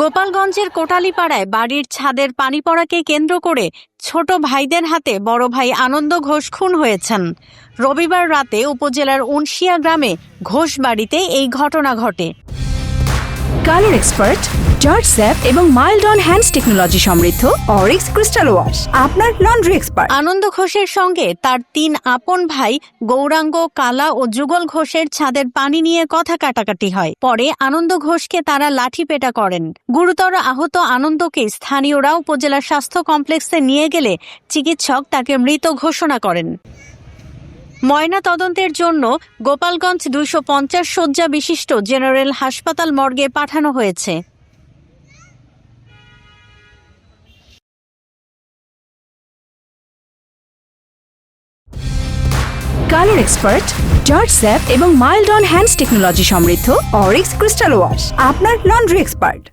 গোপালগঞ্জের কোটালিপাড়ায় বাড়ির ছাদের পানি পড়াকে কেন্দ্র করে ছোট ভাইদের হাতে বড় ভাই আনন্দ ঘোষ খুন হয়েছেন। রবিবার রাতে উপজেলার উনশিয়া গ্রামে ঘোষ বাড়িতে এই ঘটনা ঘটে। কালার এক্সপার্ট, জর্জ স্যাপ এবং মাইল্ড অন হ্যান্ডস টেকনোলজি সমৃদ্ধ অরিক্স ক্রিস্টাল ওয়াশ, আপনার লন্ড্রি এক্সপার্ট। আনন্দ ঘোষের সঙ্গে তার তিন আপন ভাই গৌরাঙ্গ, কালা ও যুগল ঘোষের ছাদের পানি নিয়ে কথা কাটাকাটি হয়। পরে আনন্দ ঘোষকে তারা লাঠিপেটা করেন। গুরুতর আহত আনন্দকে স্থানীয়রা উপজেলা স্বাস্থ্য কমপ্লেক্সে নিয়ে গেলে চিকিৎসক তাকে মৃত ঘোষণা করেন। ময়না তদন্তের জন্য গোপালগঞ্জ দুইশো পঞ্চাশ শয্যা বিশিষ্ট জেনারেল হাসপাতাল মর্গে পাঠানো হয়েছে। কালার এক্সপার্ট জর্জ স্যাপ এবং মাইল্ড অন হ্যান্ডস টেকনোলজি সমৃদ্ধ, অরিক্স ক্রিস্টাল ওয়াশ, আপনার লন্ড্রি এক্সপার্ট।